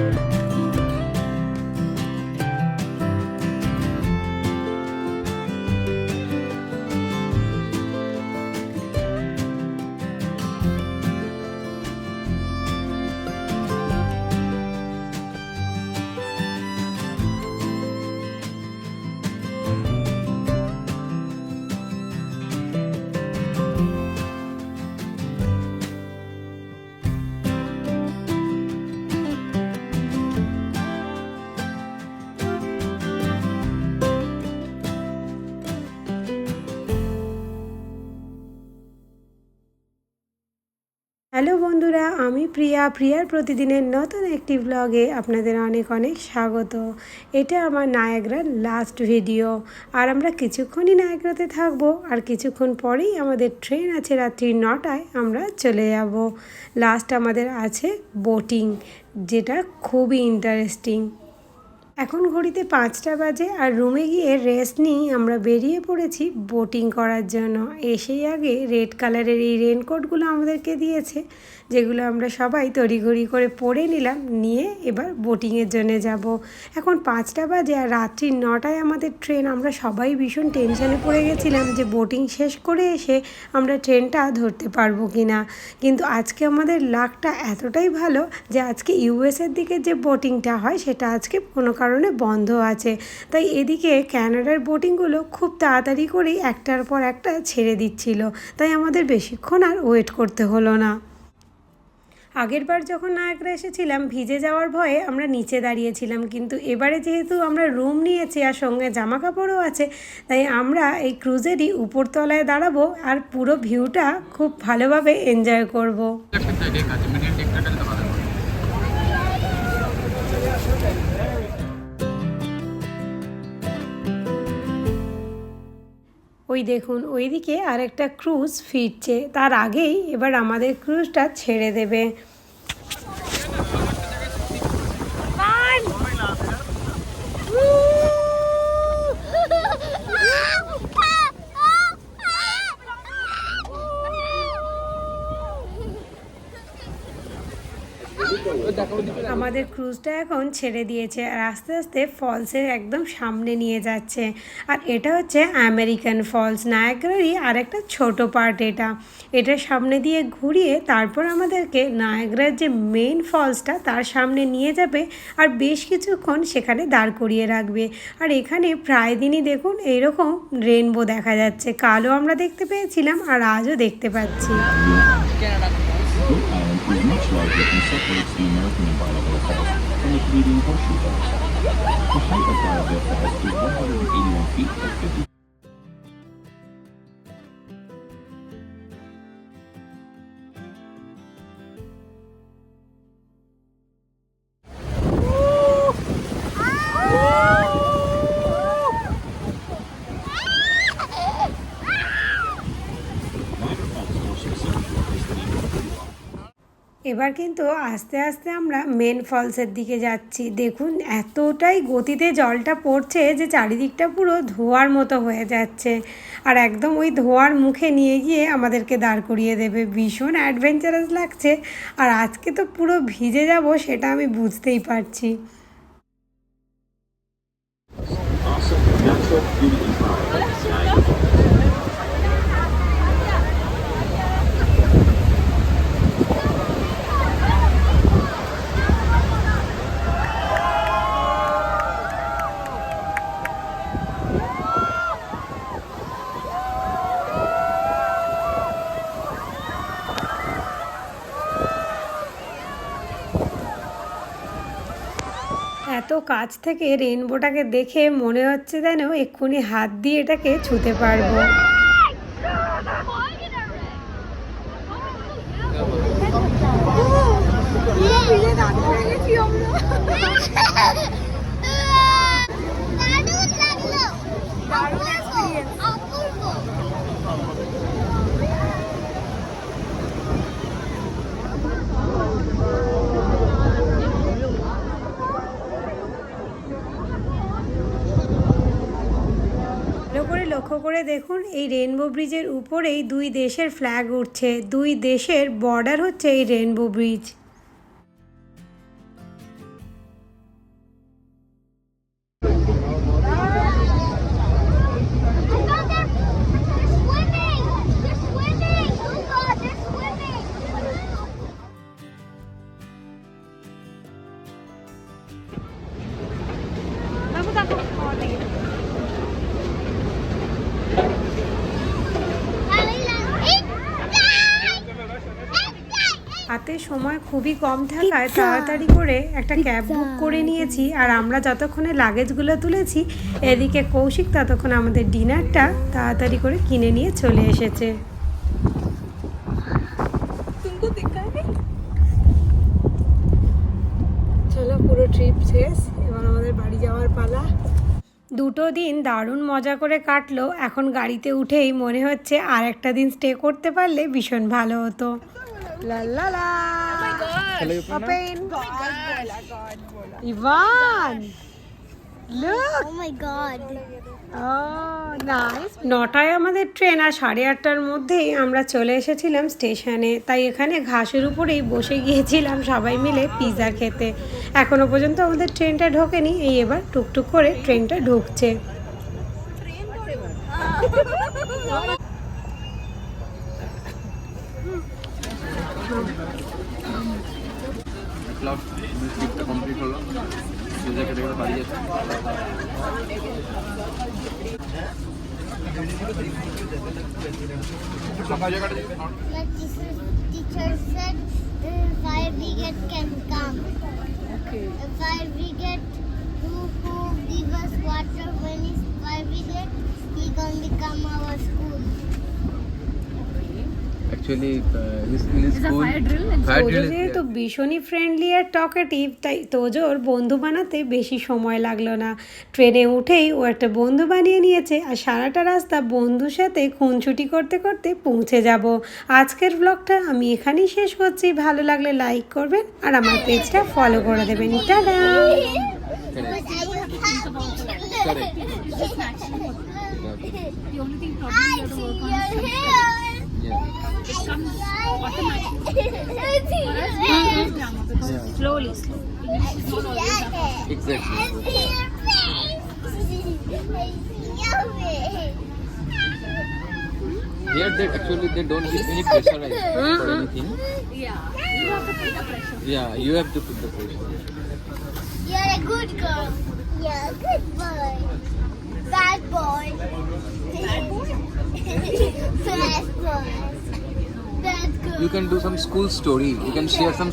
Bye. Hello বন্ধুরা, আমি প্রিয়া। প্রিয়ার প্রতিদিনের নতুন একটি ব্লগে আপনাদের অনেক অনেক স্বাগত। এটা আমার নায়াগ্রার লাস্ট ভিডিও আর আমরা কিছুক্ষণই নায়াগ্রাতে থাকব, আর কিছুক্ষণ পরেই আমাদের ট্রেন আছে রাত্রি নটায়, আমরা চলে যাব। লাস্ট আমাদের আছে বোটিং যেটা খুবই ইন্টারেস্টিং এখন ঘড়িতে পাঁচটা বাজে আর রুমে গিয়ে রেস্ট নিই আমরা বেরিয়ে পড়েছি বোটিং করার জন্য। এসেই আগে রেড কালারের এই রেনকোটগুলো আমাদেরকে দিয়েছে, যেগুলো আমরা সবাই তড়িঘড়ি করে পরে নিলাম, নিয়ে এবার বোটিংয়ের জন্য যাব। এখন পাঁচটা বাজে আর রাত্রি নটায় আমাদের ট্রেন আমরা সবাই ভীষণ টেনশনে পড়ে গেছিলাম যে বোটিং শেষ করে এসে আমরা ট্রেনটা ধরতে পারব কি না কিন্তু আজকে আমাদের লাকটা এতটাই ভালো যে আজকে ইউএসের দিকে যে বোটিংটা হয়, সেটা আজকে কোনো কারণে বন্ধ আছে। তাই এদিকে ক্যানাডার বোটিংগুলো খুব তাড়াতাড়ি করেই একটার পর একটা ছেড়ে দিচ্ছিল। তাই আমাদের বেশিক্ষণ আর ওয়েট করতে হলো না। আগের বার যখন নায়করা এসেছিলাম, ভিজে যাওয়ার ভয়ে আমরা নিচে দাঁড়িয়েছিলাম। কিন্তু এবারে যেহেতু আমরা রুম নিয়েছি আর সঙ্গে জামা কাপড়ও আছে, তাই আমরা এই ক্রুজেরই উপরতলায় দাঁড়াবো আর পুরো ভিউটা খুব ভালোভাবে এনজয় করব। ওই দেখুন ওইদিকে আরেকটা ক্রুজ ফিরছে। তার আগেই এবার আমাদের ক্রুজটা ছেড়ে দেবে। আমাদের ক্রুজটা এখন ছেড়ে দিয়েছে আর আস্তে আস্তে ফলসের একদম সামনে নিয়ে যাচ্ছে। আর এটা হচ্ছে আমেরিকান ফলস নায়াগ্রারই আর একটা ছোট পার্ট এটা। এটা সামনে দিয়ে ঘুরিয়ে তারপর আমাদেরকে নায়াগ্রার যে মেন ফলসটা তার সামনে নিয়ে যাবে আর বেশ কিছুক্ষণ সেখানে দাঁড় করিয়ে রাখবে। আর এখানে প্রায় দিনই দেখুন এইরকম রেনবো দেখা যাচ্ছে। কালো আমরা দেখতে পেয়েছিলাম আর আজও দেখতে পাচ্ছি। Falls from the Canadian Horseshoe. The height of Bonneville Falls is 181 feet or 50 এবার কিন্তু আস্তে আস্তে আমরা মেন ফলসের দিকে যাচ্ছি। দেখুন, এতটাই গতিতে জলটা পড়ছে যে চারিদিকটা পুরো ধোয়ার মতো হয়ে যাচ্ছে। আর একদম ওই ধোয়ার মুখে নিয়ে গিয়ে আমাদেরকে দাঁড় করিয়ে দেবে। ভীষণ অ্যাডভেঞ্চারাস লাগছে। আর আজকে তো পুরো ভিজে যাব সেটা আমি বুঝতেই পারছি। কাছ থেকে রেনবোটাকে দেখে মনে হচ্ছে যেন এক্ষুনি হাত দিয়ে এটাকে ছুতে পারব লাগল দারুণ এক্সপিরিয়েন্স অপূর্ব ভালো করে লক্ষ্য করে দেখুন, এই রেনবো ব্রিজের উপরেই দুই দেশের ফ্ল্যাগ উঠছে। দুই দেশের বর্ডার হচ্ছে এই রেনবো ব্রিজ হাতে সময় খুবই কম থাকায় তাড়াতাড়ি করে একটা ক্যাব বুক করে নিয়েছি। আর আমরা যতক্ষণে লাগেজগুলো তুলেছি এদিকে কৌশিক ততক্ষণ আমাদের ডিনারটা তাড়াতাড়ি করে কিনে নিয়ে চলে এসেছে। চলো পুরো ট্রিপ শেষ। এবার আমাদের বাড়ি যাওয়ার পালা। দুটো দিন দারুণ মজা করে কাটলো। এখন গাড়িতে উঠেই মনে হচ্ছে আর একটা দিন স্টে করতে পারলে ভীষণ ভালো হতো। লা লা লা ওপেন ইভান লুক Oh my god. নটায় আমাদের ট্রেন আর সাড়ে আটটার মধ্যেই আমরা চলে এসেছিলাম স্টেশনে। তাই এখানে ঘাসের উপরেই বসে গিয়েছিলাম সবাই মিলে পিৎজা খেতে। এখনও পর্যন্ত আমাদের ট্রেনটা ঢোকেনি এই এবার টুকটুক করে ট্রেনটা ঢুকছে। ক্লাব ট্রিপটা কমপ্লিট হলো পিজা খেতে খেতে বাড়ি যাচ্ছে My teacher, teacher said uh, fire brigade can come. Okay. fire brigade who, who give us water when it's fire brigade, he gonna become our school. Actually in school fire Tojo drill যেহেতু ভীষণই friendly আর talkative তাই তোজোর বন্ধু বানাতে বেশি সময় লাগল না। ট্রেনে উঠেই ও একটা বন্ধু বানিয়ে নিয়েছে আর সারাটা রাস্তা বন্ধুর সাথে খুনছুটি করতে করতে পৌঁছে যাব। আজকের ব্লগটা আমি এখানেই শেষ করছি। ভালো লাগলে লাইক করবেন আর আমার পেজটা ফলো করে দেবেন। Tata! Correct. The only thing probably I see your hair. It Slowly, slowly. Exactly. Here they actually they don't give any pressure mm anything. Yeah. You have to put the pressure. Yeah, you have to put the pressure. You're a good girl. You can do some school story. You can share some